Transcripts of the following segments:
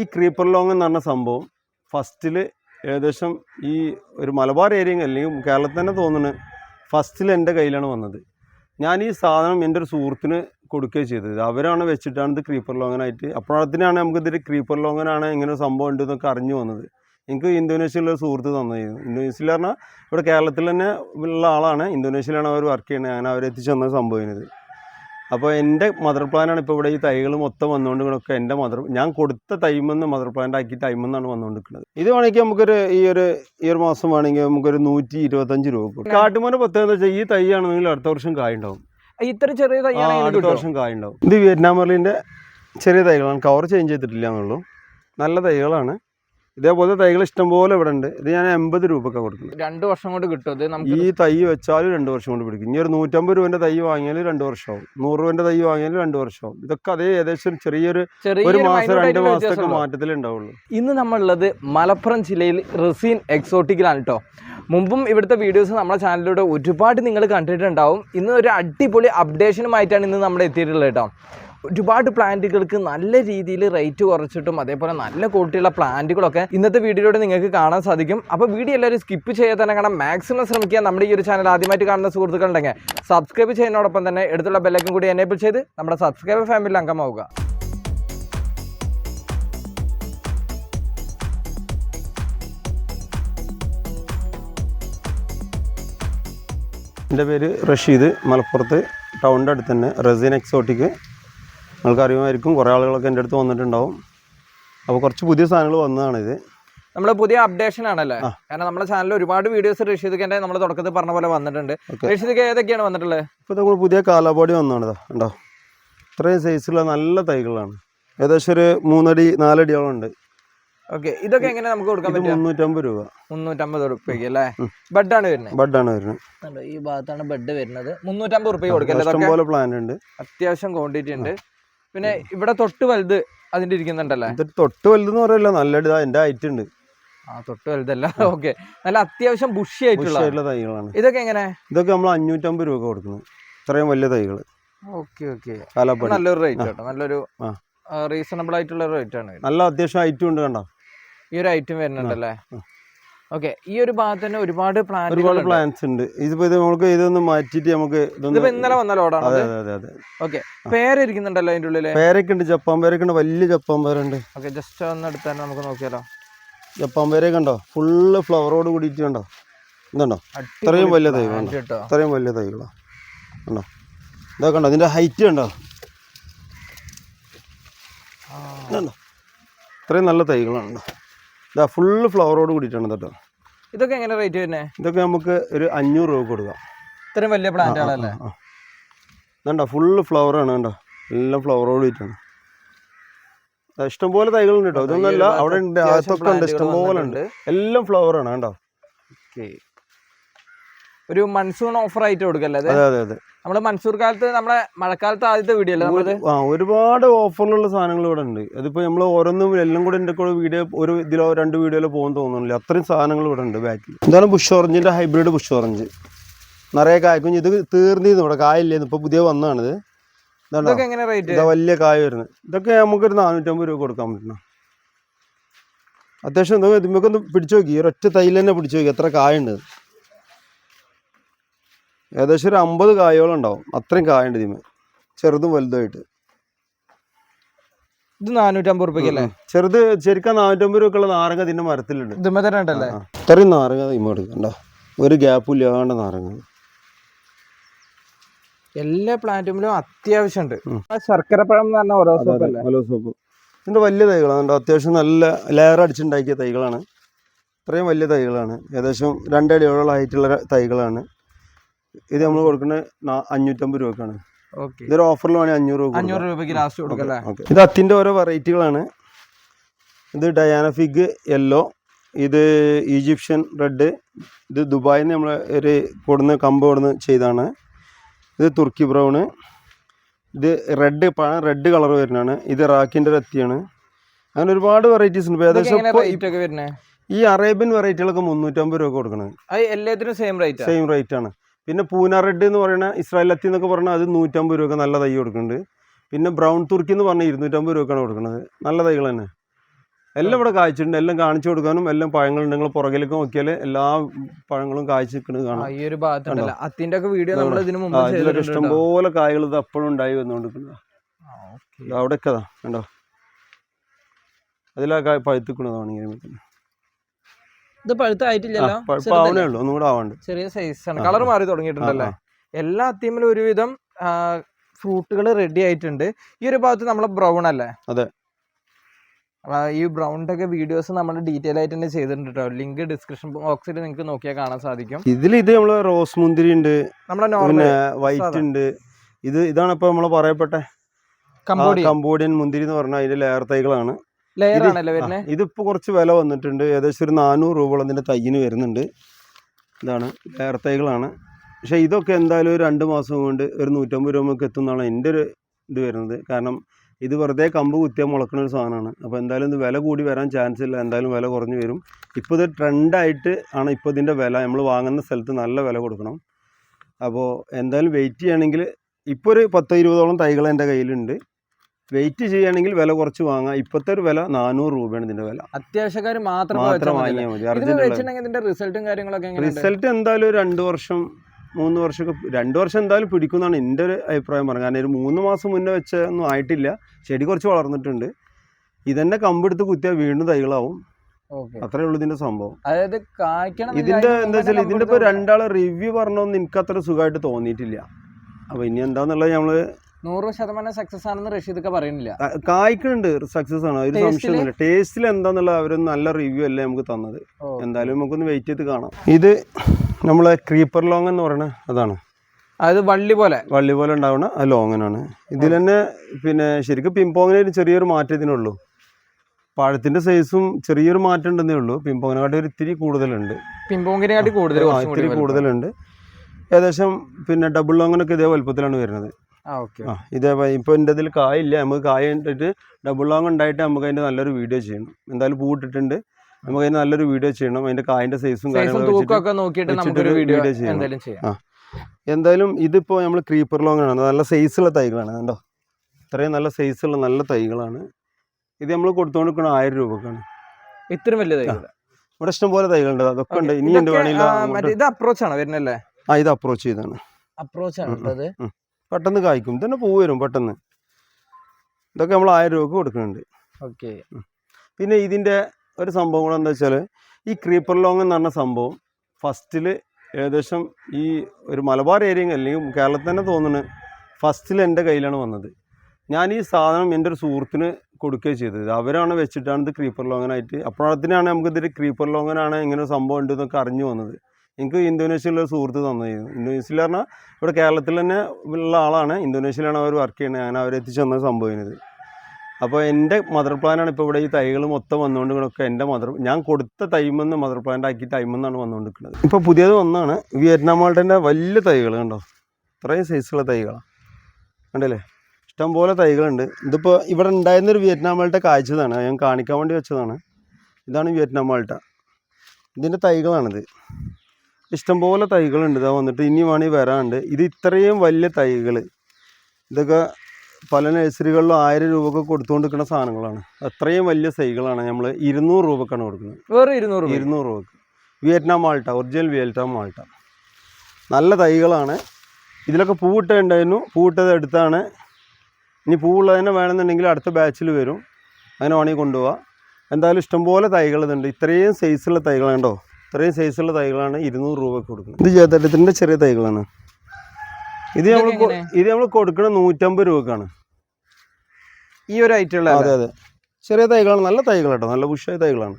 ഈ creeper long എന്ന് പറഞ്ഞ സംഭവം ഫസ്റ്റിൽ ഏകദേശം ഈ ഒരു മലബാർ ഏരിയ അല്ലെങ്കിൽ കേരളത്തിൽ തന്നെ തോന്നുന്നു ഫസ്റ്റിൽ എന്റെ കയ്യിലാണ് വന്നത്. ഞാൻ ഈ സാധനം എന്റെ ഒരു സുഹൃത്തിന് കൊടുക്കുകയും ചെയ്തത്. അവരാണ് വെച്ചിട്ടാണ് ഇത് ക്രീപ്പർ ലോങ്ങനായിട്ട് അപ്പോഴത്തിനാണ് നമുക്ക് ഇതിൽ ക്രീപ്പർ ലോങ്ങനാണ് ഇങ്ങനെ ഒരു സംഭവം ഉണ്ട് എന്നൊക്കെ അറിഞ്ഞു വന്നത്. എനിക്ക് ഇന്തോനേഷ്യയിലുള്ള സുഹൃത്ത് തന്നതായിരുന്നു. ഇന്തോനേഷ്യയിൽ പറഞ്ഞാൽ ഇവിടെ കേരളത്തിൽ തന്നെ ഉള്ള ആളാണ്. ഇന്തോനേഷ്യയിലാണ് അവർ വർക്ക് ചെയ്യുന്നത്. അങ്ങനെ അവരെത്തിച്ചു തന്ന സംഭവമാണിത് അപ്പോൾ എന്റെ മദർ പ്ലാനാണ് ഇപ്പോൾ ഇവിടെ ഈ തൈകൾ മൊത്തം വന്നുകൊണ്ടിരിക്കണൊക്കെ എന്റെ മദർ ഞാൻ കൊടുത്ത ടൈമെന്ന് മദർ പ്ലാന്റ് ആക്കി ടൈമെന്നാണ് വന്നുകൊണ്ടിരിക്കുന്നത് ഇത് വേണമെങ്കിൽ നമുക്കൊരു ഈ ഒരു ഈ ഒരു മാസം വേണമെങ്കിൽ നമുക്കൊരു നൂറ്റി ഇരുപത്തഞ്ച് രൂപ കൊടുക്കും. കാട്ടുമോനെ പ്രത്യേകത എന്ന് വെച്ചാൽ ഈ തൈ ആണെങ്കിൽ അടുത്ത വർഷം കായുണ്ടാവും ഇത്ര ചെറിയ തൈ അടുത്ത വർഷം കായുണ്ടാവും ഇത് വിയറ്റ്നാം മെർലിന്റെ ചെറിയ തൈകളാണ്. കവർ ചേഞ്ച് ചെയ്തിട്ടില്ല എന്നുള്ളൂ. നല്ല തൈകളാണ്. ഇതേപോലെ തൈകൾ ഇഷ്ടംപോലെ ഇവിടെ ഉണ്ട് ഇത് ഞാൻ എൺപത് രൂപയ്ക്കാണ് കൊടുക്കുന്നത്. രണ്ടു വർഷം കൊണ്ട് കിട്ടും. ഈ തൈ വെച്ചാലും രണ്ട് വർഷം കൊണ്ട് പിടിക്കും. ഇനി ഒരു നൂറ്റമ്പത് രൂപന്റെ തൈ വാങ്ങിയാലും രണ്ട് വർഷമാവും. നൂറ് രൂപന്റെ തൈ വാങ്ങിയാലും രണ്ട് വർഷമാവും. ഇതൊക്കെ അതേ ഏകദേശം ചെറിയൊരു ഒരു മാസം രണ്ട് മാസത്തൊക്കെ. മാറ്റത്തിലേ ഉണ്ടാവുള്ളൂ. ഇന്ന് നമ്മളുള്ളത് മലപ്പുറം ജില്ലയിൽ റസീൻ എക്സോട്ടിക്കിലാണ് കേട്ടോ മുമ്പും ഇവിടുത്തെ വീഡിയോസ് നമ്മുടെ ചാനലിലൂടെ ഒരുപാട് നിങ്ങൾ കണ്ടിട്ടുണ്ടാവും. ഇന്ന് ഒരു അടിപൊളി അപ്ഡേഷനുമായിട്ടാണ് ഇന്ന് നമ്മൾ എത്തിയിട്ടുള്ളത് കേട്ടോ ഒരുപാട് പ്ലാന്റുകൾക്ക് നല്ല രീതിയിൽ റേറ്റ് കുറച്ചിട്ടും അതേപോലെ നല്ല ക്വാളിറ്റിയുള്ള പ്ലാന്റുകളൊക്കെ ഇന്നത്തെ വീഡിയോയിലൂടെ നിങ്ങൾക്ക് കാണാൻ സാധിക്കും. അപ്പോൾ വീഡിയോ എല്ലാവരും സ്കിപ്പ് ചെയ്യാതെ തന്നെ കാണാൻ മാക്സിമം ശ്രമിക്കുക. നമ്മുടെ ഈ ഒരു ചാനൽ ആദ്യമായിട്ട് കാണുന്ന സുഹൃത്തുക്കളുണ്ടെങ്കിൽ സബ്സ്ക്രൈബ് ചെയ്യുന്നതോടൊപ്പം തന്നെ എടുത്തുള്ള ബെല്ലൈക്കൻ കൂടി എനേബിൾ ചെയ്ത് നമ്മുടെ സബ്സ്ക്രൈബർ ഫാമിലി അംഗമാവുക. എന്റെ പേര് റഷീദ്. മലപ്പുറത്ത് ടൗണിന്റെ അടുത്ത് തന്നെ റസീൻ എക്സോട്ടിക്ക് നിങ്ങൾക്ക് അറിയുമായിരിക്കും കുറേ ആളുകളൊക്കെ എന്റെ അടുത്ത് വന്നിട്ടുണ്ടാവും. അപ്പോൾ കുറച്ച് പുതിയ സാധനങ്ങൾ വന്നതാണിത്. നമ്മൾ പുതിയ അപ്ഡേഷൻ ആണല്ലേ? കാരണം നമ്മുടെ ചാനലിൽ ഒരുപാട് വീഡിയോസ് റഷീദ്ഖാന്റെ നമ്മൾ തുടക്കത്തിൽ പറഞ്ഞ പോലെ വന്നിട്ടുണ്ട്. റഷീദ്ക്ക് ഏതൊക്കെയാണ് വന്നിട്ടുള്ളത് ഇപ്പോൾ നമ്മൾ പുതിയ കാലാപാടി വന്നതാണിതാ ഉണ്ടോ ഇത്രയും സൈസുള്ള നല്ല തൈകളാണ്. ഏകദേശം ഒരു മൂന്നടി നാലടിയോളം ഉണ്ട് ഓക്കെ. ഇതൊക്കെ എങ്ങനെ നമുക്ക് കൊടുക്കാൻ പറ്റും മുന്നൂറ്റമ്പത് രൂപ. മുന്നൂറ്റമ്പത് റുപ്യക്ക് അല്ലേ. ബെഡാണ് വരുന്നത്. ബെഡാണ് വരുന്നത്. ഈ ഭാഗത്താണ് ബെഡ് വരുന്നത്. മുന്നൂറ്റമ്പത് റുപ്യ കൊടുക്കല്ലേ പോലെ പ്ലാൻ ഉണ്ട്. അത്യാവശ്യം ക്വാണ്ടിറ്റി ഉണ്ട്. പിന്നെ ഇവിടെ തൊട്ട് വലുത് അതിന്റെ ഇരിക്കുന്നുണ്ടല്ലേ തൊട്ട് വലുത് പറയല്ലോ നല്ല ഹൈറ്റ് ഉണ്ട്. ആ തൊട്ട് വലുതല്ല. ഓക്കെ. നല്ല അത്യാവശ്യം ബുഷി ആയിട്ടുള്ള തൈകളാണ്. ഇതൊക്കെ എങ്ങനെ? ഇതൊക്കെ നമ്മൾ അഞ്ഞൂറ്റമ്പത് രൂപ കൊടുക്കുന്നു. ഇത്രയും വലിയ തൈകൾ ഓക്കെ ഓക്കെ. നല്ലൊരു റേറ്റ് കേട്ടോ. നല്ലൊരു റീസണബിൾ ആയിട്ടുള്ള റേറ്റ് ആണ് നല്ല അത്യാവശ്യം ഹൈറ്റും ഉണ്ട് കണ്ടോ? ഈ ഒരു ഐറ്റം വരുന്നുണ്ടല്ലേ. ഓക്കെ ഈ ഒരു ഭാഗത്ത് തന്നെ ഒരുപാട് ഒരുപാട് പ്ലാൻസ് ഉണ്ട്. ഇതിപ്പോ ഇത് നമുക്ക് ഇതൊന്ന് മാറ്റിയിട്ട് നമുക്ക് ഇന്നലെ വന്ന ലോഡാണ് അതെ അതെ? അതെ ഓക്കെ പേരിരിക്കുന്നുണ്ടല്ലോ അതിന്റെ ഉള്ളിൽ പേരൊക്കെ ഉണ്ട് ജപ്പാൻ പേരൊക്കെ ഉണ്ട് വലിയ ജപ്പാൻ പേരുണ്ട് ഓക്കെ ജസ്റ്റ് ഒന്ന് എടുത്താൽ നമുക്ക് നോക്കിയാലോ? ജപ്പാൻ പേരൊക്കെ ഉണ്ടോ? ഫുള്ള് ഫ്ലവറോട് കൂടിയിട്ട് കണ്ടോ? ഇതുണ്ടോ? ഇത്രയും വലിയ തൈ plant കണ്ടോ കേട്ടോ. ഇത്രയും വലിയ തൈകളാ. കണ്ടോ ഇതൊക്കെ ഉണ്ടോ ഇതിന്റെ ഹൈറ്റ് കണ്ടോ? ഇതുണ്ടോ? ഇത്രയും നല്ല തൈകളാണ് ഇതാ ഫുള്ള് ഫ്ലവറോട് കൂടിയിട്ടാണ് കേട്ടോ. ഇതൊക്കെ എങ്ങനെ റേറ്റ് വരുന്നത് ഇതൊക്കെ നമുക്ക് ഒരു അഞ്ഞൂറ് രൂപ കൊടുക്കാം. ഇത്രയും വലിയ പ്ലാന്റുകളല്ലേ. ഇതുണ്ടോ? ഫുള്ള് ഫ്ലവറാണ് കണ്ടോ? എല്ലാം ഫ്ലവറോട് കൂടിയിട്ടാണ്. ഇഷ്ടംപോലെ തൈകളുണ്ട് കേട്ടോ. ഇതൊന്നല്ല അവിടെ ഉണ്ട്. അകത്തൊക്കെ ഉണ്ട്. ഇഷ്ടംപോലെ ഉണ്ട്. എല്ലാം ഫ്ലവറാണ് കണ്ടോ? ഓക്കെ ഒരു മൺസൂൺ ഓഫർ ആയിട്ട് കൊടുക്കല്ലേ അതെ അതെ അതെ. അതെ നമ്മൾ മൺസൂർ കാലത്ത് നമ്മുടെ മഴക്കാലത്ത് ആദ്യത്തെ വീഡിയോ അല്ലേ ആ ഒരുപാട് ഓഫറിലുള്ള സാധനങ്ങൾ ഇവിടെ ഉണ്ട്. അതിപ്പോൾ നമ്മൾ ഓരോന്നും എല്ലാം കൂടെ എന്റെ കൂടെ വീഡിയോ ഒരു ഇതിലോ രണ്ട് വീഡിയോയിലോ പോകുന്ന തോന്നുന്നില്ല. അത്രയും സാധനങ്ങൾ ഇവിടെ ഉണ്ട് ബാക്കിൽ എന്താണ് ബുഷ് ഓറഞ്ചിന്റെ ഹൈബ്രിഡ് ബുഷ് ഓറഞ്ച് നിറയെ കായ്ക്കും. ഇത് തീർന്നിരുന്നു ഇവിടെ. കായില്ലേന്ന്. ഇപ്പോൾ പുതിയ വന്നതാണിത്. ഇതാ വലിയ കായ വരുന്നത്. ഇതൊക്കെ നമുക്കൊരു നാനൂറ്റമ്പത് രൂപ കൊടുക്കാൻ പറ്റണം. അത്യാവശ്യം എന്താ ഒന്ന് പിടിച്ചു നോക്കി. ഒരൊറ്റ തൈയിൽ തന്നെ പിടിച്ചു നോക്കി. എത്ര കായുണ്ട് ഏകദേശം ഒരു അമ്പത് കായോളം ഉണ്ടാവും. അത്രയും കായുണ്ട് ഇതിന്. ചെറുതും വലുതുമായിട്ട്. ഇത് നാനൂറ്റമ്പത് റുപ്യല്ലേ ചെറുത് ശരിക്കും നാനൂറ്റമ്പത് രൂപക്കുള്ള നാരങ്ങ ഇതിന്റെ മരത്തിലുണ്ട്. ഇതുമ്മ തന്നെ ഉണ്ടല്ലേ? ഇത്രയും നാരങ്ങ എടുക്കണ്ട ഒരു ഗ്യാപ്പും ഇല്ലാണ്ട് നാരങ്ങ. എല്ലാ പ്ലാന്റുമിലും അത്യാവശ്യമുണ്ട്. ശർക്കര പഴം ശർക്കരപ്പഴം എന്ന് പറഞ്ഞ ഓരോ സോപ്പ്. ഇതിന്റെ വലിയ തൈകളാണ് അത്യാവശ്യം നല്ല ലെയർ അടിച്ചുണ്ടാക്കിയ തൈകളാണ്. ഇത്രയും വലിയ തൈകളാണ്. ഏകദേശം രണ്ടടിയോളം ഹൈറ്റുള്ള തൈകളാണ്. ഇത് നമ്മൾ കൊടുക്കുന്നത് അഞ്ഞൂറ്റമ്പത് രൂപക്കാണ്. ഇതൊരു ഓഫറിൽ വേണേ അഞ്ഞൂറ് രൂപ അഞ്ഞൂറ് രൂപയ്ക്ക് ലാസ്റ്റ് കൊടുക്കാം ഇത് അത്തിന്റെ ഓരോ വെറൈറ്റികളാണ് ഇത് ഡയാന ഫിഗ് യെല്ലോ ഇത് ഈജിപ്ഷ്യൻ റെഡ് ഇത് ദുബായിൽ നിന്ന് നമ്മൾ ഒരു കൊടുന്ന് കമ്പ് കൊടുന്ന് ചെയ്താണ്. ഇത് തുർക്കി ബ്രൗണ് ഇത് റെഡ് പഴം റെഡ് കളർ വരുന്നതാണ്. ഇത് റാക്കിന്റെ ഒരു അത്തിയാണ്. അങ്ങനെ ഒരുപാട് വെറൈറ്റീസ് ഉണ്ട്. ഏകദേശം ഈ അറേബ്യൻ വെറൈറ്റികളൊക്കെ മുന്നൂറ്റമ്പത് രൂപ കൊടുക്കണത് എല്ലാത്തിനും സെയിം റേറ്റ് സെയിം റേറ്റ് ആണ്. പിന്നെ പൂന റെഡ് എന്ന് പറയുന്ന ഇസ്രായേൽ അത്തി എന്നൊക്കെ പറഞ്ഞാൽ അത് നൂറ്റമ്പത് രൂപയ്ക്ക് നല്ല തൈ കൊടുക്കുന്നുണ്ട്. പിന്നെ ബ്രൗൺ തുർക്കി എന്ന് പറഞ്ഞാൽ ഇരുന്നൂറ്റമ്പത് രൂപക്കാണ് കൊടുക്കുന്നത്. നല്ല തൈകൾ തന്നെ. എല്ലാം ഇവിടെ കായ്ച്ചിട്ടുണ്ട്. എല്ലാം കാണിച്ചു കൊടുക്കാനും എല്ലാം പഴങ്ങളുണ്ട്. നിങ്ങൾ പുറകിലേക്ക് നോക്കിയാൽ എല്ലാ പഴങ്ങളും കായ്ച്ചു നിൽക്കുന്നത് കാണാം. ഈ ഒരു ഭാഗത്തുണ്ടല്ലോ അതിന്റെ ഒക്കെ വീഡിയോ നമ്മൾ ഇതിനു മുമ്പ്. ഇഷ്ടംപോലെ കായകൾ ഇത് അപ്പോഴും ഉണ്ടായി വന്നുകൊണ്ടിരിക്കുന്നത്. അവിടെയൊക്കെ കണ്ടോ? അതിലാ പഴുത്തിക്കുന്നതാണ് ഇങ്ങനെ. ഇത് പഴുത്തായിട്ടില്ലല്ലോ. ആ, പഴുപ്പ് ഉള്ളൂ ഒന്നും കൂടെ ആവാണ്ട്. ചെറിയ സൈസ് ആണ്. കളർ. മാറി തുടങ്ങിയിട്ടുണ്ടല്ലേ? എല്ലാ അത്തിയമ്മിലും ഒരുവിധം ഫ്രൂട്ടുകൾ റെഡി ആയിട്ടുണ്ട്. ഈ ഒരു ഭാഗത്ത് നമ്മളെ ബ്രൗൺ അല്ലേ? അതെ. ഈ ബ്രൗണിന്റെ ഒക്കെ വീഡിയോസ് നമ്മൾ ഡീറ്റെയിൽ ആയിട്ട് തന്നെ ചെയ്തിട്ടുണ്ട് കേട്ടോ ലിങ്ക് ഡിസ്ക്രിപ്ഷൻ ബോക്സിൽ നിങ്ങൾക്ക് നോക്കിയാൽ കാണാൻ സാധിക്കും. ഇതിൽ ഇത് നമ്മൾ റോസ് മുന്തിരി ഉണ്ട് നമ്മുടെ നോർമൽ വൈറ്റ് ഉണ്ട്. ഇത് ഇതാണ് ഇപ്പൊ നമ്മൾ പറയപ്പെട്ട കംബോഡിയൻ കമ്പോഡിയൻ മുന്തിരി എന്ന് പറഞ്ഞാൽ അതിന്റെ ലെയർ തൈകളാണ്. ലെയർ ആണല്ലോ വരുന്നത് ഇതിപ്പോ കുറച്ച് വില വന്നിട്ടുണ്ട്. ഏകദേശം ഒരു നാനൂറ് രൂപ അതിന്റെ തൈയിന് വരുന്നുണ്ട്. ഇതാണ് ലെയർ തൈകളാണ്. പക്ഷെ ഇതൊക്കെ എന്തായാലും ഒരു രണ്ട് മാസം കൊണ്ട് ഒരു നൂറ്റമ്പത് രൂപക്ക് എത്തുന്നതാണ് എന്റെ ഒരു ഇത് വരുന്നത്. കാരണം ഇത് വെറുതെ കമ്പ് കുത്തിയാൽ മുളക്കുന്ന ഒരു സാധനമാണ്. അപ്പോൾ എന്തായാലും ഇത് വില കൂടി വരാൻ ചാൻസ് ഇല്ല. എന്തായാലും വില കുറഞ്ഞു വരും. ഇപ്പോൾ ഇത് ട്രെൻഡായിട്ട് ആണ് ഇപ്പോൾ ഇതിന്റെ വില. നമ്മൾ വാങ്ങുന്ന സ്ഥലത്ത് നല്ല വില കൊടുക്കണം. അപ്പോൾ എന്തായാലും വെയിറ്റ് ചെയ്യണമെങ്കിൽ ഇപ്പോൾ ഒരു പത്ത് ഇരുപതോളം തൈകൾ എന്റെ കയ്യിലുണ്ട്. വെയിറ്റ് ചെയ്യുകയാണെങ്കിൽ വില കുറച്ച് വാങ്ങാം. ഇപ്പോഴത്തെ ഒരു വില നാനൂറ് രൂപയാണ് ഇതിന്റെ വില. അത്യാവശ്യക്കാർ മാത്രം വാങ്ങിയാൽ മതി ഇതിന്റെ റിസൾട്ടും കാര്യങ്ങളൊക്കെ റിസൾട്ട് എന്തായാലും ഒരു രണ്ട് വർഷം മൂന്ന് വർഷമൊക്കെ രണ്ട് വർഷം എന്തായാലും പിടിക്കുന്നതാണ് എന്റെ ഒരു അഭിപ്രായം പറഞ്ഞത്. കാരണം ഒരു മൂന്ന് മാസം മുന്നേ വെച്ച ഒന്നും ആയിട്ടില്ല. ചെടി കുറച്ച് വളർന്നിട്ടുണ്ട്. ഇതന്നെ കമ്പെടുത്ത് കുത്തിയാൽ വീണ്ടും തൈകളാവും. അത്രേ ഉള്ളൂ ഇതിന്റെ സംഭവം. അതായത് കായ്ക്കണം ഇതിന്റെ എന്താ വെച്ചാൽ ഇതിന്റെ ഇപ്പൊ രണ്ടാളെ റിവ്യൂ പറഞ്ഞൊന്നും എനിക്ക് അത്ര സുഖമായിട്ട് തോന്നിയിട്ടില്ല. അപ്പൊ ഇനി എന്താന്നുള്ളത് നമ്മൾ നൂറ് ശതമാനം സക്സസ് ആണെന്ന് റഷീദൊക്കെ പറയുന്നില്ല. ക- കായ്ക്കുന്നുണ്ട്. സക്സസ് ആണ്. ഒരു സംശയമൊന്നുമില്ല ടേസ്റ്റിൽ എന്താന്നുള്ള അവർ നല്ല റിവ്യൂ അല്ലേ നമുക്ക് തന്നത്. എന്തായാലും നമുക്കൊന്ന് വെയിറ്റ് ചെയ്ത് കാണാം. ഇത് നമ്മളെ ക്രീപ്പർ ലോങ് എന്ന് പറയണ അതാണ്. അതായത് വള്ളി പോലെ. വള്ളി പോലെ ഉണ്ടാവുന്ന ആ ലോങ്ങനാണ് ഇതിൽ തന്നെ പിന്നെ ശരിക്കും പിമ്പോങ്ങിന് ഒരു ചെറിയൊരു മാറ്റം ഇതിനുള്ളൂ പഴത്തിന്റെ സൈസും ചെറിയൊരു മാറ്റം ഉണ്ടെന്നേ ഉള്ളൂ. പിമ്പോങ്ങിനെക്കാട്ടി ഒരു ഇത്തിരി കൂടുതലുണ്ട്. പിംപോങ്ങിനെക്കാട്ടി കൂടുതൽ ഇത്തിരി കൂടുതലുണ്ട്. ഏകദേശം പിന്നെ ഡബിൾ ലോങ്ങിനൊക്കെ ഇതേ വലുപ്പത്തിലാണ് വരുന്നത്. ആ ഓക്കെ ആ ഇതേ ഇപ്പോൾ എന്റെ ഇതിൽ കായില്ല. നമുക്ക് കായ ഇട്ടിട്ട് ഡബിൾ ലോങ് ഉണ്ടായിട്ട് നമുക്ക് അതിന്റെ നല്ലൊരു വീഡിയോ ചെയ്യണം. എന്തായാലും പൂട്ടിട്ടുണ്ട് നമുക്ക് അതിന് നല്ലൊരു വീഡിയോ ചെയ്യണം. അതിന്റെ കായന്റെ സൈസും സൈസും കാര്യങ്ങളും തൂക്കം നോക്കിയിട്ട് നമുക്കൊരു വീഡിയോ ചെയ്യണം. എന്തായാലും ചെയ്യാം. ആ എന്തായാലും ഇതിപ്പോൾ നമ്മൾ ക്രീപ്പർ ലോങ് ആണ്. നല്ല സൈസുള്ള തൈകളാണ് കണ്ടോ? ഇത്രയും നല്ല സൈസുള്ള നല്ല തൈകളാണ്. ഇത് നമ്മൾ കൊടുത്തുകൊണ്ടിരിക്കുന്നത് ആയിരം രൂപക്കാണ്. ഇത്രയും വലിയ തൈകൾ ഇവിടെ ഇഷ്ടം പോലെ തൈകളുണ്ട് അതൊക്കെ ഉണ്ട്. ഇനി എന്ത് വേണമെങ്കിലും ഇത് അപ്രോച്ച് ആണ് വരുന്നല്ലേ? ആ ഇത് അപ്രോച്ച് ചെയ്താണ്. അപ്രോച്ച് ആണ് പെട്ടെന്ന് കായ്ക്കും. തന്നെ പൂ വരും പെട്ടെന്ന്. ഇതൊക്കെ നമ്മൾ ആയിരം രൂപക്ക് കൊടുക്കുന്നുണ്ട്. ഓക്കെ. പിന്നെ ഇതിന്റെ ഒരു സംഭവം കൂടെ എന്താ വെച്ചാൽ ഈ ക്രീപ്പർ ലോങ് എന്ന് പറഞ്ഞ സംഭവം ഫസ്റ്റിൽ ഏകദേശം ഈ ഒരു മലബാർ ഏരിയ അല്ലെങ്കിൽ കേരളത്തിൽ തന്നെ തോന്നുന്നു ഫസ്റ്റിൽ എന്റെ കയ്യിലാണ് വന്നത്. ഞാൻ ഈ സാധനം എന്റെ ഒരു സുഹൃത്തിന് കൊടുക്കുകയും ചെയ്തത്. അവരാണ് വെച്ചിട്ടാണ് ഇത് ക്രീപ്പർ ലോങ്ങനായിട്ട് അപ്പോഴത്തിനാണ് നമുക്ക് ഇതിൽ ക്രീപ്പർ ലോങ്ങനാണ് ഇങ്ങനെ ഒരു സംഭവം ഉണ്ട് എന്നൊക്കെ അറിഞ്ഞു വന്നത്. എനിക്ക് ഇന്തോനേഷ്യയിലുള്ള സുഹൃത്ത് തന്നിരുന്നു ഇന്തോനേഷ്യയിൽ പറഞ്ഞാൽ ഇവിടെ കേരളത്തിൽ തന്നെ ഉള്ള ആളാണ്. ഇന്തോനേഷ്യയിലാണ് അവർ വർക്ക് ചെയ്യുന്നത്. അങ്ങനെ അവരെ എത്തിച്ചു തന്ന സംഭവം അപ്പോൾ എന്റെ മദർ പ്ലാനാണ് ഇപ്പോൾ ഇവിടെ ഈ തൈകൾ മൊത്തം വന്നുകൊണ്ടിരിക്കണൊക്കെ എന്റെ മദർ ഞാൻ കൊടുത്ത തൈമെന്ന് മദർ പ്ലാന്റ് ആക്കി തൈമെന്നാണ് വന്നുകൊണ്ടിരിക്കുന്നത്. ഇപ്പോൾ പുതിയത് വന്നാണ് വിയറ്റ്നാം മാൾട്ടിന്റെ വലിയ തൈകൾ കണ്ടോ? ഇത്രയും സൈസുള്ള തൈകളാണ്. കണ്ടല്ലേ? ഇഷ്ടംപോലെ തൈകളുണ്ട്. ഇതിപ്പോൾ ഇവിടെ ഉണ്ടായിരുന്നൊരു വിയറ്റ്നാം മാൾട്ട കാഴ്ചതാണ്. ഞാൻ കാണിക്കാൻ വേണ്ടി വെച്ചതാണ്. ഇതാണ് വിയറ്റ്നാം മാൾട്ട. ഇതിന്റെ തൈകളാണിത്. ഇഷ്ടംപോലെ തൈകളുണ്ട്. ഇതാ വന്നിട്ട് ഇനി വേണമെങ്കിൽ വരാണ്ട് ഇത് ഇത്രയും വലിയ തൈകൾ ഇതൊക്കെ പല നഴ്സറികളിലും ആയിരം രൂപക്ക് കൊടുത്തുകൊണ്ടിരിക്കുന്ന സാധനങ്ങളാണ്. അത്രയും വലിയ തൈകളാണ് നമ്മൾ ഇരുന്നൂറ് രൂപക്കാണ് കൊടുക്കുന്നത്. വേറെ ഇരുന്നൂറ് ഇരുന്നൂറ് രൂപക്ക്. Vietnam Malta original Vietnam Malta. നല്ല തൈകളാണ്. ഇതിലൊക്കെ പൂവിട്ട ഉണ്ടായിരുന്നു. പൂവിട്ടത് എടുത്താണ്. ഇനി പൂവുള്ളത് തന്നെ വേണമെന്നുണ്ടെങ്കിൽ അടുത്ത ബാച്ചിൽ വരും. അങ്ങനെ വേണമെങ്കിൽ കൊണ്ടുപോവാം. എന്തായാലും ഇഷ്ടംപോലെ തൈകൾ ഇതുണ്ട് ഇത്രയും സൈസുള്ള തൈകളുണ്ടോ ഇത്രയും സൈസുള്ള തൈകളാണ് ഇരുന്നൂറ് രൂപക്ക് കൊടുക്കുന്നത്. ഇത് ജേതരത്തിന്റെ ചെറിയ തൈകളാണ്. ഇത് നമ്മൾ ഇത് നമ്മൾ കൊടുക്കുന്ന നൂറ്റമ്പത് രൂപക്കാണ് ഈ ഒരു ഐറ്റം അതെ അതെ. ചെറിയ തൈകളാണ് നല്ല തൈകൾ കേട്ടോ നല്ല ബുഷായ തൈകളാണ്.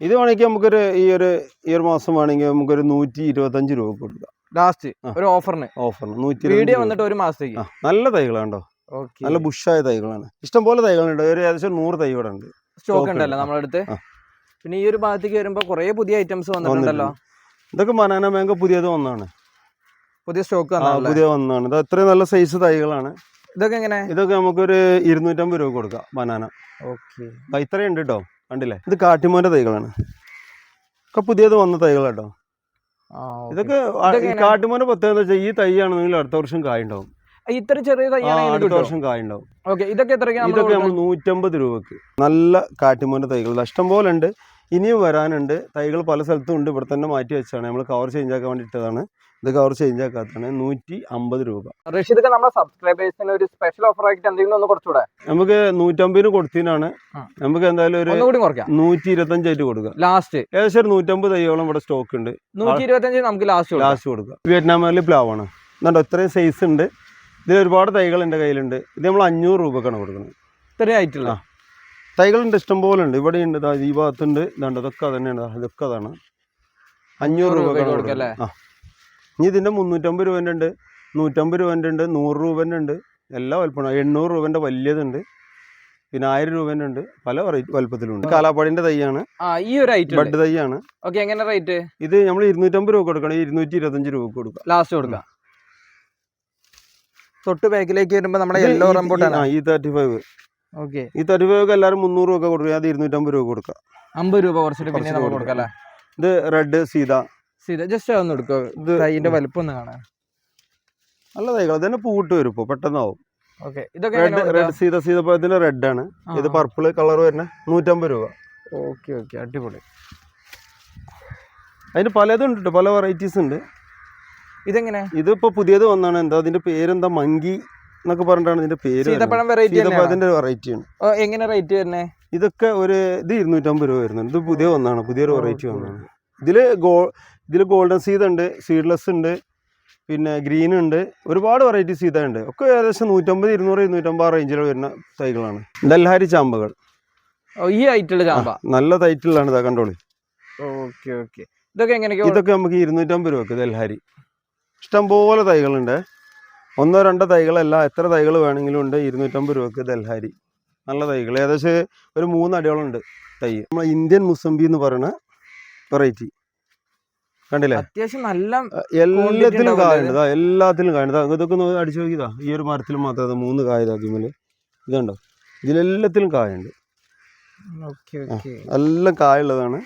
ഇത് വേണമെങ്കിൽ നമുക്കൊരു ഈ ഒരു ഈ ഒരു മാസം വേണമെങ്കിൽ നമുക്കൊരു നൂറ്റി ഇരുപത്തഞ്ച് രൂപ കൊടുക്കാം. ലാസ്റ്റ് ഒരു ഓഫറിന് ഓഫറിന് നൂറ്റി വീഡിയോ വന്നിട്ട് ഒരു മാസത്തേക്ക്. നല്ല തൈകളാണ് ഓക്കെ നല്ല ബുഷായ തൈകളാണ്. ഇഷ്ടംപോലെ തൈകളുണ്ട്. ഒരു ഏകദേശം നൂറ് തൈ ഇവിടെ ഉണ്ട്. സ്റ്റോക്ക് ഉണ്ടല്ലോ ഉണ്ട്. പിന്നെ ഈ ഒരു ഭാഗത്തേക്ക് വരുമ്പോ കുറേ പുതിയ ഐറ്റംസ് വന്നിട്ടുണ്ടല്ലോ. ഇതൊക്കെ ബനാന മാങ്കോ പുതിയത് വന്നാണ് പുതിയ സ്റ്റോക്ക് പുതിയ വന്നാണ് ഇത് അത്രയും നല്ല സൈസ് തൈകളാണ്. ഇതൊക്കെ എങ്ങനെ? ഇതൊക്കെ നമുക്കൊരു ഇരുന്നൂറ്റമ്പത് രൂപ കൊടുക്കാം ബനാന. ഓക്കെ. ഇത്രയും ഉണ്ട് കേട്ടോ കണ്ടില്ലേ? ഇത് കാട്ടിമോന്റെ തൈകളാണ്. ഒക്കെ പുതിയത് വന്ന തൈകൾ കേട്ടോ ഇതൊക്കെ കാട്ടിമോന്റെ പ്രത്യേകത വെച്ചാൽ ഈ തൈയാണെന്നെങ്കിൽ അടുത്ത വർഷം കായുണ്ടാവും ഇത്ര ചെറിയ തൈയാണ് അടുത്ത വർഷം കായുണ്ടാവും ഓക്കെ ഇതൊക്കെ ഇതൊക്കെ നമ്മൾ നൂറ്റമ്പത് രൂപക്ക്. നല്ല കാട്ടിമോന്റെ തൈകൾ. ഇഷ്ടം പോലെ ഉണ്ട്. ഇനിയും വരാനുണ്ട്. തൈകൾ പല സ്ഥലത്തും ഉണ്ട്. ഇവിടെ തന്നെ മാറ്റി വെച്ചാണ് നമ്മൾ കവർ ചേഞ്ച് ആക്കാൻ വേണ്ടി ഇട്ടതാണ് ഇത് കവർ ചേഞ്ച് ആക്കാത്തതാണ്. നൂറ്റി അമ്പത് രൂപ. റഷീദ് നമ്മുടെ സബ്സ്ക്രൈബേഴ്സിന് ഒരു സ്പെഷ്യൽ ഓഫർ ആയിട്ട് എന്തെങ്കിലും ഒന്ന് കുറച്ചുകൂടെ നമുക്ക് നൂറ്റമ്പതിന് കൊടുത്തതിനാണ് നമുക്ക് എന്തായാലും ഒരു നൂറ്റി ഇരുപത്തി നൂറ്റി ഇരുപത്തഞ്ചായിട്ട് കൊടുക്കുക ലാസ്റ്റ് ഏകദേശം ഒരു നൂറ്റമ്പത് തൈയോളം ഇവിടെ സ്റ്റോക്ക് ഉണ്ട്. നൂറ്റി ഇരുപത്തഞ്ച് നമുക്ക് ലാസ്റ്റ് ലാസ്റ്റ് കൊടുക്കുക വിയറ്റ്നാമിലെ പ്ലാവാണ് എന്നിട്ട് ഇത്രയും സൈസ് ഉണ്ട്. ഇതിൽ ഒരുപാട് തൈകൾ എന്റെ കയ്യിലുണ്ട്. ഇത് നമ്മൾ അഞ്ഞൂറ് രൂപക്കാണ് കൊടുക്കുന്നത്. ഇത്രയും ആയിട്ടുള്ള. തൈകളുണ്ട് ഇഷ്ടം പോലെ ഉണ്ട്. ഇവിടെ ഉണ്ട് ഈ ഭാഗത്തുണ്ട് ഇതാണ്ട് ഇതൊക്കെ തന്നെയാണ് ഇതൊക്കെ അതാണ്. അഞ്ഞൂറ് രൂപ ആ. ഇനി ഇതിന്റെ മുന്നൂറ്റമ്പത് രൂപേന്റെ ഉണ്ട് നൂറ്റമ്പത് രൂപേന്റെ ഉണ്ട് നൂറ് രൂപേന്റെ ഉണ്ട് എല്ലാ വലുപ്പമാണ് എണ്ണൂറ് രൂപേന്റെ വലിയതുണ്ട് പിന്നെ ആയിരം രൂപേന്റെ ഉണ്ട് പല വലുപ്പത്തിലുണ്ട്. കാലാപ്പാടിന്റെ തൈയാണ് ആ ഈ ഒരു ഐറ്റം ബഡ് തൈയാണ്. ഓക്കെ എങ്ങനെ റേറ്റ് ഇത് നമ്മൾ ഇരുന്നൂറ്റമ്പത് രൂപ കൊടുക്കണം ഇരുന്നൂറ്റി ഇരുപത്തഞ്ച് രൂപ കൊടുക്കുക. ലാസ്റ്റ് കൊടുക്കുക തൊട്ട് ബാക്കിലേക്ക് വരുമ്പോൾ നമ്മുടെ യെല്ലോ റംബൂട്ടാണ് ഈ തേർട്ടി ഫൈവ് ഓക്കെ. ഈ തേർട്ടി ഫൈവ് എല്ലാവരും മുന്നൂറ് രൂപ കൊടുക്കുക അത് ഇരുന്നൂറ്റമ്പത് രൂപ കൊടുക്കാം. അമ്പത് രൂപ കുറച്ചിട്ട് പിന്നെ നമുക്ക് കൊടുക്കാം. അല്ലേ? ഇത് റെഡ് സീത. സീത ജസ്റ്റ് ഒന്ന് എടുക്കുക ഇത് തൈന്റെ വലിപ്പം ഒന്ന് കാണാൻ. നല്ല തൈകൾ അതന്നെ പൂട്ട് വരും ഇപ്പോൾ പെട്ടെന്നാവും. ഓക്കെ. ഇതൊക്കെ റെഡ് റെഡ് സീത സീതപ്പഴത്തിന്റെ റെഡ് ആണ്. ഇത് പർപ്പിൾ കളർ വരുന്ന നൂറ്റമ്പത് രൂപ. Okay okay. അടിപൊളി. അതിന് പലതും ഉണ്ട് കേട്ടോ പല വെറൈറ്റീസ് ഉണ്ട്. ഇതെങ്ങനെ? ഇതിപ്പോ പുതിയത് വന്നാണ്. എന്താ അതിന്റെ പേരെന്താ? മങ്കി. എന്നൊക്കെ പറഞ്ഞിട്ടാണ് ഇതിന്റെ പേര്. സീതപ്പഴം വെറൈറ്റി സീതപ്പഴത്തിന്റെ വെറൈറ്റി ആണ് എങ്ങനെ റേറ്റ് വരുന്നേ? ഇതൊക്കെ ഒരു ഇത് ഇരുന്നൂറ്റമ്പത് രൂപ വരുന്നുണ്ട് ഇത് പുതിയ ഒന്നാണ്. പുതിയൊരു വെറൈറ്റി വന്നാണ് ഇതിൽ ഗോ ഇതിൽ ഗോൾഡൻ സീത ഉണ്ട് സീഡ്ലെസ് ഉണ്ട് പിന്നെ ഗ്രീൻ ഉണ്ട്. ഒരുപാട് വെറൈറ്റി സീത ഉണ്ട്. ഒക്കെ ഏകദേശം നൂറ്റമ്പത് ഇരുന്നൂറ് ഇരുന്നൂറ്റമ്പത് റേഞ്ചിൽ വരുന്ന തൈകളാണ് ഡൽഹാരി ചാമ്പകൾ. ഈ ഐറ്റുള്ള ചാമ്പ? നല്ല തൈറ്റിലാണ് ഇതാ കണ്ടോളി. Okay okay. ഇതൊക്കെ എങ്ങനെയൊക്കെ ഇതൊക്കെ നമുക്ക് ഇരുന്നൂറ്റമ്പത് രൂപക്ക് ഡൽഹാരി. ഇഷ്ടംപോലെ തൈകളുണ്ട്. ഒന്നോ രണ്ടോ തൈകളല്ല എത്ര തൈകൾ വേണമെങ്കിലും ഉണ്ട്. ഇരുന്നൂറ്റമ്പത് രൂപക്ക് ദൽഹാരി. നല്ല തൈകൾ. ഏകദേശം ഒരു മൂന്ന് ഉണ്ട് തൈ. നമ്മൾ ഇന്ത്യൻ മുസംബി എന്ന് പറയുന്ന വെറൈറ്റി. കണ്ടില്ലേ? അത്യാവശ്യം നല്ല എല്ലാത്തിലും കായുണ്ട്. എല്ലാത്തിലും കായുണ്ട്. ഇതൊക്കെ ഒന്ന് അടിച്ചു നോക്കിയതാ. ഈ ഒരു മരത്തിൽ മാത്രം മൂന്ന് കായതാ അതിമേൽ ഇതുണ്ടോ? ഇതിലെല്ലാത്തിലും കായുണ്ട്. എല്ലാം കായുള്ളതാണ്.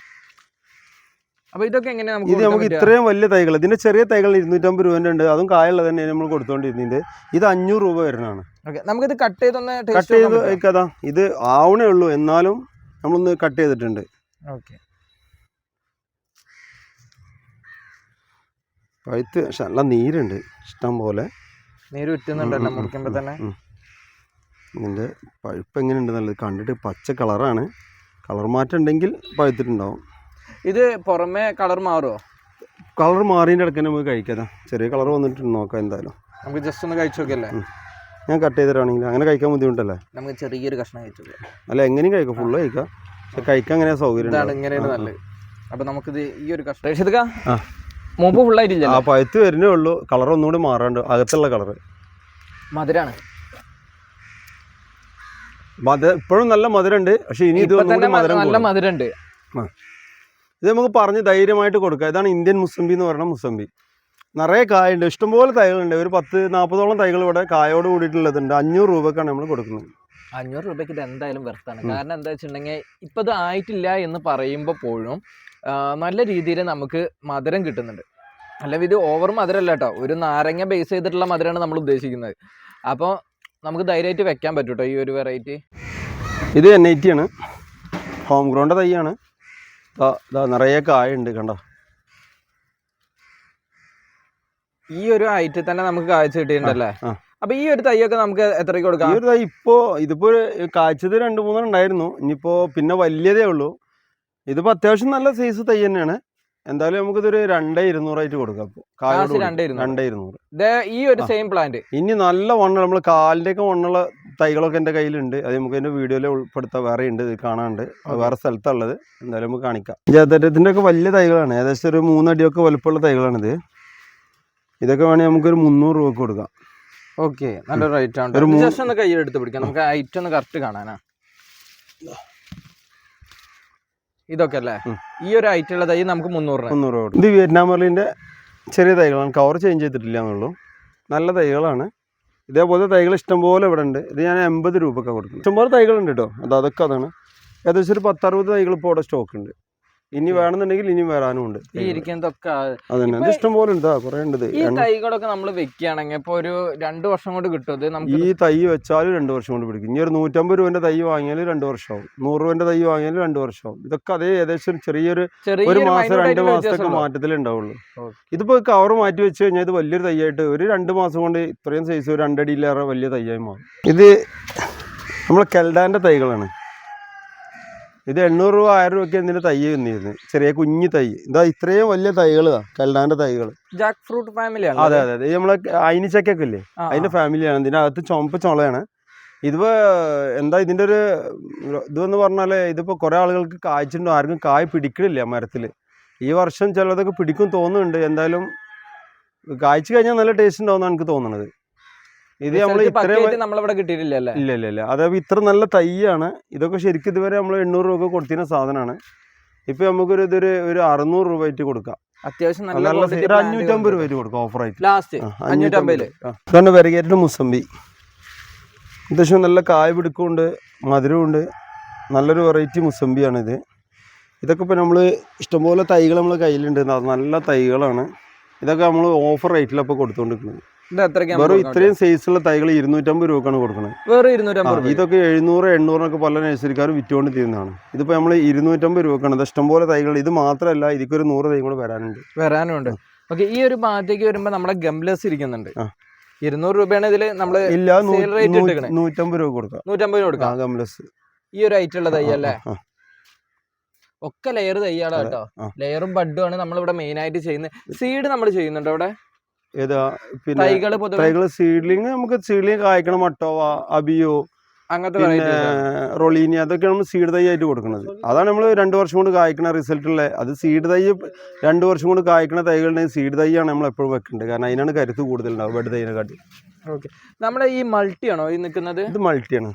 അപ്പൊ ഇതൊക്കെ എങ്ങനെ നമുക്ക് ഇത് നമുക്ക് ഇത്രയും വലിയ തൈകൾ ഇതിന്റെ ചെറിയ തൈകൾ ഇരുന്നൂറ്റമ്പത് രൂപേന്റെ ഉണ്ട്. അതും കായുള്ള തന്നെ നമ്മൾ കൊടുത്തോണ്ടിരുന്നത് ഇത് അഞ്ഞൂറ് രൂപ വരുന്നതാണ്. നമുക്ക് നമുക്കിത് കട്ട് ചെയ്തൊന്ന് കട്ട് ചെയ്ത് കഥാ ഇത് ആവണേ ഉള്ളൂ. എന്നാലും നമ്മളൊന്ന് കട്ട് ചെയ്തിട്ടുണ്ട്. ഓക്കെ. പഴുത്ത് പക്ഷെ നല്ല നീരുണ്ട്. ഇഷ്ടം പോലെ. നീര് ഉറ്റുന്നുണ്ടല്ലോ തന്നെ. പഴുപ്പ് എങ്ങനെയുണ്ട് നല്ലത് കണ്ടിട്ട് പച്ച കളറാണ്. കളർ മാറ്റം ഉണ്ടെങ്കിൽ പഴുത്തിട്ടുണ്ടാവും. ഇത് പുറമേ കളർ മാറുമോ കളർ മാറിയതിന്റെ ഇടയ്ക്ക് നമുക്ക് കഴിക്കാം. ചെറിയ കളർ വന്നിട്ടുണ്ട് നോക്കാം എന്തായാലും. നമുക്ക് ജസ്റ്റ് ഒന്ന് കഴിച്ചു നോക്കിയല്ലേ? ഞാൻ കട്ട് ചെയ്തിട്ടാണെങ്കിൽ അങ്ങനെ കഴിക്കാൻ ബുദ്ധിമുട്ടല്ലേ? നമുക്ക് ചെറിയൊരു കഷ്ണം കഴിച്ചു അല്ല എങ്ങനെയും കഴിക്കാം ഫുള്ള് കഴിക്കാം. പക്ഷെ കഴിക്കാൻ അങ്ങനെ സൗകര്യം ഇങ്ങനെയാണ്. നല്ലത്. അപ്പൊ നമുക്കിത് ഈ ഒരു കഷ്ണം രക്ഷിതക ആ. മൂപ്പ് ഫുള്ളായിട്ടില്ല ആ പഴുത്ത് വരുന്നേ ഉള്ളൂ. കളർ ഒന്നുകൂടി മാറാണ്ട് അകത്തുള്ള കളർ. മധുരാണ്. മധുരം ഇപ്പോഴും നല്ല മധുരമുണ്ട്. പക്ഷെ ഇനി ഇത് നല്ല കൂടും. ഇത് നമുക്ക് പറഞ്ഞ് ധൈര്യമായിട്ട് കൊടുക്കുക ഇതാണ് ഇന്ത്യൻ മുസംബി എന്ന് പറയുന്ന മുസംബി നിറയെ കായുണ്ട്. ഇഷ്ടംപോലെ തൈകളുണ്ട്. ഒരു പത്ത് നാൽപ്പതോളം തൈകൾ ഇവിടെ കായോട് കൂടിയിട്ടുള്ളതുണ്ട്. അഞ്ഞൂറ് രൂപക്കാണ് നമ്മൾ കൊടുക്കുന്നത്. അഞ്ഞൂറ് രൂപയ്ക്ക് ഇത് എന്തായാലും വെർത്താണ്. കാരണം എന്താ വെച്ചിട്ടുണ്ടെങ്കിൽ ഇപ്പം ഇത് ആയിട്ടില്ല എന്ന് പറയുമ്പോൾ പോലും നല്ല രീതിയിൽ നമുക്ക് മധുരം കിട്ടുന്നുണ്ട്. അല്ലെങ്കിൽ ഇത് ഓവർ മധുരമല്ല കേട്ടോ ഒരു നാരങ്ങ ബേസ് ചെയ്തിട്ടുള്ള മധുരമാണ് നമ്മൾ ഉദ്ദേശിക്കുന്നത്. അപ്പോൾ നമുക്ക് ധൈര്യമായിട്ട് വെക്കാൻ പറ്റൂട്ടോ ഈ ഒരു വെറൈറ്റി ഇത് എൻ ഐ ടി ആണ്. ഹോം ഗ്രൗണ്ട് തൈയാണ്. ദാ നിറയെ കായുണ്ട് കണ്ടോ? ഈ ഒരു ഐറ്റം തന്നെ നമുക്ക് കാഴ്ച കിട്ടിയിട്ടുണ്ടല്ലേ. അപ്പൊ ഈ ഒരു തൈയൊക്കെ നമുക്ക് എത്രയ്ക്ക് ഈ കൊടുക്കാം ഒരു തൈ ഇപ്പോ ഇതിപ്പോ കാഴ്ചത് രണ്ട് മൂന്നെണ്ണം ഉണ്ടായിരുന്നു. ഇനിയിപ്പോ പിന്നെ വലിയതേ ഉള്ളൂ. ഇതിപ്പോ അത്യാവശ്യം നല്ല സൈസ് തൈ തന്നെയാണ്. എന്തായാലും നമുക്കിതൊരു രണ്ടേ ഇരുന്നൂറായിട്ട് കൊടുക്കാം കായോട് രണ്ടേ ഇരുന്നൂറ്. ഈ ഒരു. സെയിം പ്ലാന്റ് ഇനി നല്ല വണ്ണ നമ്മൾ കാലിന്റെ ഒക്കെ വണ്ണുള്ള തൈകളൊക്കെ എന്റെ കയ്യിലുണ്ട്. അത് നമുക്ക് എന്റെ വീഡിയോയിൽ ഉൾപ്പെടുത്താൻ വേറെ ഉണ്ട് ഇത് കാണാനുണ്ട്. അത് വേറെ സ്ഥലത്തുള്ളത്. എന്തായാലും നമുക്ക് കാണിക്കാം. ജാതരത്തിന്റെ ഒക്കെ വലിയ തൈകളാണ്. ഏകദേശം ഒരു മൂന്നടിയൊക്കെ വലുപ്പമുള്ള തൈകളാണിത്. ഇതൊക്കെ വേണമെങ്കിൽ നമുക്കൊരു മുന്നൂറ് രൂപ കൊടുക്കാം. ഓക്കെ നല്ലൊരു റേറ്റ് ആണ് ഒരു മൂന്ന് കയ്യിൽ ജസ്റ്റ് ഒന്ന് കയ്യിലെടുത്ത് പിടിക്കാം. നമുക്ക് ഐറ്റം ഒന്ന് കറക്റ്റ് കാണാനാ. ഇതൊക്കെ അല്ലേ? ഈ ഒരു ഐറ്റം ഉള്ള തൈ നമുക്ക് മുന്നൂറ് രൂപ. മുന്നൂറ് രൂപ. ഇത് വിയറ്റ്നാം മെർലിന്റെ ചെറിയ തൈകളാണ്. കവർ ചേഞ്ച് ചെയ്തിട്ടില്ല എന്നുള്ളൂ നല്ല തൈകളാണ്. ഇതേപോലെ തൈകൾ ഇഷ്ടംപോലെ ഇവിടെ ഉണ്ട്. ഇത് ഞാൻ എൺപത് രൂപയ്ക്ക് കൊടുക്കും ഇഷ്ടംപോലെ തൈകളുണ്ട് കേട്ടോ. അത് അതൊക്കെ അതാണ്. ഏകദേശം ഒരു പത്തറുപത് തൈകൾ ഇപ്പോൾ ഇവിടെ സ്റ്റോക്ക് ഉണ്ട്. ഇനി വേണമെന്നുണ്ടെങ്കിൽ ഇനിയും വരാനും ഉണ്ട്. ഈ ഇരിക്കുന്നതൊക്കെ അതന്നെ. ഇഷ്ടം പോലെ ഉണ്ട് കുറെ ഉണ്ട് ഈ തൈകളൊക്കെ നമ്മൾ വെക്കുകയാണെങ്കിൽ ഇപ്പൊ ഒരു രണ്ടു വർഷം കൊണ്ട് കിട്ടും. നമുക്ക് ഈ തൈ വെച്ചാലും രണ്ട് വർഷം കൊണ്ട് പിടിക്കും. ഇനി ഒരു നൂറ്റമ്പത് രൂപന്റെ തൈ വാങ്ങിയാൽ രണ്ട് വർഷമാവും. നൂറ് രൂപന്റെ തൈ വാങ്ങിയാൽ രണ്ട് വർഷമാവും. ഇതൊക്കെ അതേ ഏകദേശം ചെറിയൊരു ഒരു മാസം രണ്ട് മാസത്തൊക്കെ. മാറ്റത്തിലേ ഉണ്ടാവുള്ളൂ. ഇതിപ്പോ കവർ മാറ്റി വെച്ച് കഴിഞ്ഞാൽ ഇത് വലിയൊരു തൈയായിട്ട് ഒരു രണ്ട് മാസം കൊണ്ട് ഇത്രയും സൈസ് ഒരു രണ്ടടിയിലേറെ വലിയ തൈയായി മാറും. ഇത് നമ്മളെ കെൽഡാന്റെ തൈകളാണ്. ഇത് എണ്ണൂറ് രൂപ ആയിരം രൂപയ്ക്ക് എന്തിന്റെ തൈ തന്നിരുന്നു ചെറിയ കുഞ്ഞു തൈ. ഇതാ ഇത്രയും വലിയ തൈകളാ കെൽഡാന്റെ തൈകൾ ജാക്ക് ഫ്രൂട്ട് ഫാമിലിയാണ് അതെ അതെ അതെ. ഇത് നമ്മളെ അയിനിച്ചക്കൊക്കെ ഇല്ലേ അതിന്റെ ഫാമിലിയാണ് ഇതിന്റെ അകത്ത് ചുമപ്പ് ചുളയാണ്. ഇതിപ്പോ എന്താ ഇതിന്റെ ഒരു ഇതെന്ന് പറഞ്ഞാൽ ഇതിപ്പോ കുറെ ആളുകൾക്ക് കായ്ച്ചിട്ടുണ്ടോ? ആർക്കും കായ് പിടിക്കണില്ല മരത്തിൽ. ഈ വർഷം ചിലതൊക്കെ പിടിക്കും തോന്നുന്നുണ്ട്. എന്തായാലും കായ്ച്ചു കഴിഞ്ഞാൽ നല്ല ടേസ്റ്റ് ഉണ്ടാവും എനിക്ക് തോന്നുന്നത് ഇത് നമ്മൾ നമ്മളിവിടെ കിട്ടിയിട്ടില്ല ഇല്ല ഇല്ല ഇല്ല. അതായത് ഇത്ര നല്ല തൈയാണ്. ഇതൊക്കെ ശരിക്കും ഇതുവരെ നമ്മൾ എണ്ണൂറ് രൂപ കൊടുത്തിരുന്ന സാധനമാണ്. ഇപ്പൊ നമുക്കൊരു ഇതൊരു ഒരു അറുന്നൂറ് രൂപ ആയിട്ട് കൊടുക്കാം. അത്യാവശ്യം നല്ല അഞ്ഞൂറ്റമ്പത് രൂപ കൊടുക്കാം ഓഫർ ആയിട്ട്. ലാസ്റ്റ് അഞ്ഞൂറ്റമ്പതിൽ. വരകേറ്റ ഇതാണ് വെരകേറ്റഡ് മുസമ്പി. അത്യാവശ്യം നല്ല കായ പിടുക്കമുണ്ട് മധുരമുണ്ട് നല്ലൊരു വെറൈറ്റി മുസമ്പിയാണിത്. ഇതൊക്കെ ഇപ്പോൾ നമ്മൾ ഇഷ്ടംപോലെ തൈകൾ നമ്മൾ കയ്യിലുണ്ട്. നല്ല തൈകളാണ്. ഇതൊക്കെ നമ്മൾ ഓഫർ റേറ്റിലാണ് ഇപ്പോൾ കൊടുത്തുകൊണ്ടിരിക്കുന്നത് വെറും ഇത്രയും സൈസുള്ള തൈകൾ ഇരുന്നൂറ്റമ്പത് രൂപക്കാണ് കൊടുക്കുന്നത് വേറെ ഇരുന്നൂറ്റമ്പത് ഇതൊക്കെ എഴുന്നൂറ് എണ്ണൂറിനൊക്കെ പല നഴ്സറിക്കാരും വിറ്റുകൊണ്ട് തീരുന്നതാണ് ഇതിപ്പോൾ നമ്മൾ ഇരുന്നൂറ്റമ്പത് രൂപക്കാണ്. ഇഷ്ടംപോലെ തൈകൾ ഇത് മാത്രമല്ല ഇതിക്കൊരു നൂറ് തൈ കൂടെ വരാനുണ്ട്. വരാനുണ്ട്. ഓക്കെ ഈ ഒരു ഭാഗത്തേക്ക് വരുമ്പോ നമ്മളെ ഗംബ്ലസ് ഇരിക്കുന്നുണ്ട്. ഇരുന്നൂറ് രൂപയാണ് ഇതിൽ നമ്മൾ ഇല്ല നൂറ്റമ്പത് രൂപ കൊടുക്കാം. നൂറ്റമ്പത് രൂപ കൊടുക്കാം. ഗംലസ്. ഈ ഒരു ഐറ്റം ഉള്ള തൈ അല്ലേ ഒക്കെ ലെയർ അതെ. കേട്ടോ. ലെയറും ബഡും ആണ് നമ്മളിവിടെ മെയിൻ ആയിട്ട് ചെയ്യുന്നത്. സീഡ് നമ്മൾ ചെയ്യുന്നുണ്ടോ അവിടെ? ഏതാ പിന്നെ തൈകൾ സീഡ്ലിങ് നമുക്ക് സീഡ്ലിങ് കായ്ക്കണ മട്ടോവ അബിയോ അങ്ങനത്തെ പിന്നെ റൊളീനി അതൊക്കെയാണ് നമ്മൾ സീഡ് തൈ ആയിട്ട് കൊടുക്കുന്നത് അതാണ് നമ്മൾ രണ്ട് വർഷം കൊണ്ട് കായ്ക്കണ റിസൾട്ടുള്ള അത് സീഡ് തൈ രണ്ട് വർഷം കൊണ്ട് കായ്ക്കണ തൈകളുണ്ടെങ്കിൽ സീഡ് തൈയാണ് നമ്മൾ എപ്പോഴും വെക്കേണ്ടത്. കാരണം അതിനാണ് കരുത്ത് കൂടുതലുണ്ടാവും ബെഡ് തൈനെ കാട്ടി ഓക്കെ. നമ്മുടെ ഈ മൾട്ടി ആണോ ഈ നിൽക്കുന്നത്? ഇത് മൾട്ടിയാണ്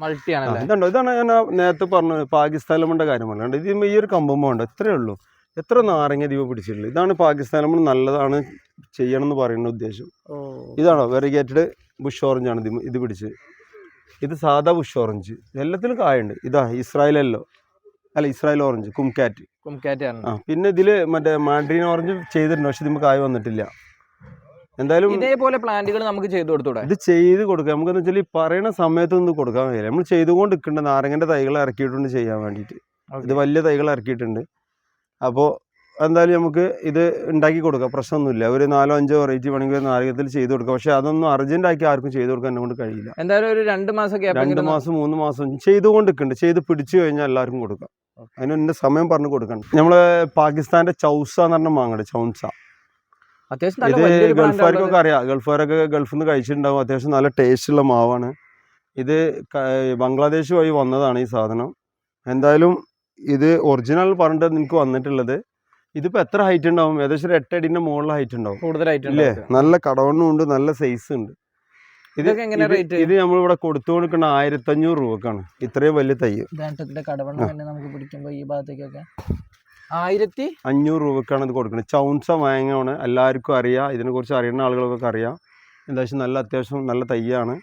മൾട്ടിയാണ് ഇതുണ്ടോ? ഇതാണ് ഞാൻ നേരത്തെ പറഞ്ഞത് പാകിസ്ഥാൻ ലെമണിന്റെ കാര്യം പറഞ്ഞത്. ഇത് ഈ ഒരു കമ്പുമ്പോ ഉണ്ട് ഇത്രയേ ഉള്ളൂ. എത്ര നാരങ്ങ ദ്വീപ് പിടിച്ചിട്ടുള്ളത്? ഇതാണ് പാകിസ്ഥാൻ നമ്മൾ നല്ലതാണ് ചെയ്യണം എന്ന് പറയുന്ന ഉദ്ദേശം. ഇതാണോ? വെറിഗേറ്റഡ് ബുഷ് ഓറഞ്ച് ആണ് ഇത് പിടിച്ച്. ഇത് സാധാ ബുഷ് ഓറഞ്ച്. എല്ലാത്തിലും കായുണ്ട്. ഇതാ ഇസ്രായേൽ എല്ലോ അല്ല ഇസ്രായേൽ ഓറഞ്ച് കുംകാറ്റ്. കുംകാറ്റ് ആണ്. ആ പിന്നെ ഇതിൽ മറ്റേ മാൻഡ്രീൻ ഓറഞ്ച് ചെയ്തിട്ടുണ്ട് പക്ഷെ ഇതിന് കായ വന്നിട്ടില്ല. എന്തായാലും ഇതേപോലെ പ്ലാന്റുകൾ നമുക്ക് ചെയ്തു കൊടുത്തൂടെ? ഇത് ചെയ്ത് കൊടുക്കാം. നമുക്കെന്ന് വെച്ചാൽ ഈ പറയുന്ന സമയത്തൊന്നും കൊടുക്കാൻ കഴിയില്ല. നമ്മൾ ചെയ്തുകൊണ്ട് നിൽക്കേണ്ട നാരങ്ങന്റെ തൈകൾ ഇറക്കിയിട്ടുണ്ട് ചെയ്യാൻ വേണ്ടിയിട്ട്. ഇത് വലിയ തൈകൾ ഇറക്കിയിട്ടുണ്ട്. അപ്പോൾ എന്തായാലും നമുക്ക് ഇത് ഉണ്ടാക്കി കൊടുക്കാം. പ്രശ്നമൊന്നുമില്ല. ഒരു നാലോ അഞ്ചോ വെറൈറ്റി വേണമെങ്കിൽ നാരകത്തിൽ ചെയ്ത് കൊടുക്കാം. പക്ഷേ അതൊന്നും അർജന്റ് ആക്കി ആർക്കും ചെയ്ത് കൊടുക്കാൻ എന്നെ കൊണ്ട് കഴിയില്ല. എന്തായാലും ഒരു രണ്ട് മാസം രണ്ട് മാസം മൂന്ന് മാസം ചെയ്തുകൊണ്ടിരിക്കുന്നുണ്ട്. ചെയ്ത് പിടിച്ചു കഴിഞ്ഞാൽ എല്ലാവർക്കും കൊടുക്കാം. അതിന് എന്നെ സമയം പറഞ്ഞു കൊടുക്കണം. നമ്മൾ പാകിസ്ഥാന്റെ ചൗസ എന്ന് പറഞ്ഞ മാങ്ങയുടെ ചൗൻസ ഇത് ഗൾഫുകാർക്കൊക്കെ അറിയാം. ഗൾഫുകാരൊക്കെ ഗൾഫിൽ നിന്ന് കഴിച്ചിട്ടുണ്ടാവും. അത്യാവശ്യം നല്ല ടേസ്റ്റ് ഉള്ള മാവാണ്. ഇത് ബംഗ്ലാദേശ് വഴി വന്നതാണ് ഈ സാധനം. എന്തായാലും ഇത് ഒറിജിനൽ പറഞ്ഞിട്ട് നിങ്ങൾക്ക് വന്നിട്ടുള്ളത്. ഇതിപ്പോ എത്ര ഹൈറ്റ് ഉണ്ടാവും ഏകദേശം ഒരു അടിന്റെ മുകളിൽ ഹൈറ്റ് ഉണ്ടാവും കൂടുതൽ ഹൈറ്റ് ഇല്ലേ? നല്ല കടവണ്ണും ഉണ്ട് നല്ല സൈസ് ഉണ്ട്. ഇത് ഇതൊക്കെ എങ്ങനെ ഇത് നമ്മൾ നമ്മളിവിടെ കൊടുത്തു കൊടുക്കുന്ന ആയിരത്തഞ്ഞൂറ് രൂപക്കാണ്. ഇത്രയും വലിയ തൈ. കടവണ്ണം തന്നെ നമുക്ക് പിടിക്കുമ്പോൾ ഈ ഭാഗത്തേക്കൊക്കെ. ആയിരത്തി അഞ്ഞൂറ് രൂപക്കാണ് ഇത് കൊടുക്കുന്നത് ചൗൺസ മാങ്ങയാണ്. എല്ലാവർക്കും അറിയാം. ഇതിനെക്കുറിച്ച് അറിയുന്ന ആളുകൾക്കൊക്കെ അറിയാം. എന്താ നല്ല അത്യാവശ്യം നല്ല തൈയാണ്.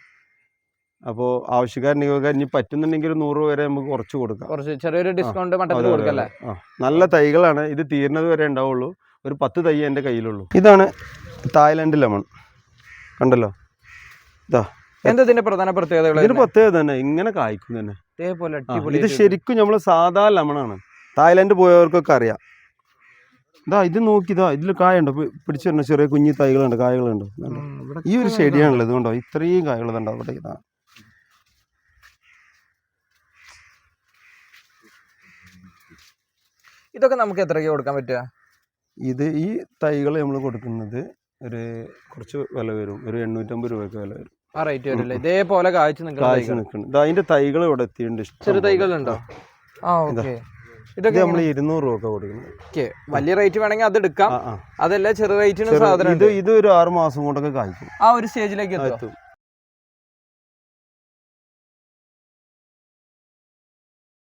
അപ്പോൾ ആവശ്യക്കാരുണ്ടെങ്കിൽ ഇനി പറ്റുന്നുണ്ടെങ്കിൽ ഒരു നൂറ് വരെ നമുക്ക് കുറച്ച് കൊടുക്കാം. കുറച്ച് ചെറിയൊരു ഡിസ്കൗണ്ട് മട്ടത്തിൽ കൊടുക്കല്ലേ? നല്ല തൈകളാണ്. ഇത് തീരുന്നത് വരെ ഉണ്ടാവുള്ളൂ. ഒരു പത്ത് തൈ എന്റെ കയ്യിലുള്ളൂ. ഇതാണ് തായ്ലാൻഡ് ലെമൺ. കണ്ടല്ലോ? ഇതാ. എന്താ ഇതിന്റെ പ്രധാന പ്രത്യേകതകൾ ഇതിന് പ്രത്യേകത തന്നെ. ഇങ്ങനെ കായ്ക്കും തന്നെ. ഇത് ശരിക്കും നമ്മൾ സാധാ ലെമണാണ്. തായ്ലാൻഡ് പോയവർക്കൊക്കെ അറിയാം. ഇതാ ഇത് നോക്കി ഇതാ ഇതിൽ കായുണ്ടോ? പിടിച്ചു വരുന്ന ചെറിയ കുഞ്ഞി തൈകളുണ്ട് കായകളുണ്ട്. ഈ ഒരു ചെടിയാണല്ലോ ഇതുകൊണ്ടോ? ഇത്രയും കായകൾ ഇതുണ്ടോ അവിടെ. ഇതാ. ഇതൊക്കെ നമുക്ക് എത്രയ്ക്ക് കൊടുക്കാൻ പറ്റുക? ഇത് ഈ തൈകൾ നമ്മൾ കൊടുക്കുന്നത് ഒരു കുറച്ച് വില വരും. ഒരു എണ്ണൂറ്റമ്പത് രൂപ വില വരും. ആ റേറ്റ് വരില്ല? ഇതേപോലെ കാഴ്ച നിൽക്കുന്ന കായ്ച്ച് തൈകൾ. നിൽക്കുന്നത് അതിന്റെ തൈകൾ ഇവിടെ എത്തിയിട്ടുണ്ട് ചെറു. തൈകളുണ്ടോ? ആ. ഓക്കെ. ഇതൊക്കെ നമ്മൾ ഇരുന്നൂറ് രൂപ കൊടുക്കുന്നത്. ഓക്കെ. വലിയ റേറ്റ് വേണമെങ്കിൽ അത് എടുക്കാം. അതല്ല ചെറു റേറ്റിന് സാധനം ഇത് ഇത് ഒരു ആറ് മാസം കൊണ്ടൊക്കെ കായ്ക്കും. ആ ഒരു സ്റ്റേജിലേക്ക് എത്തും.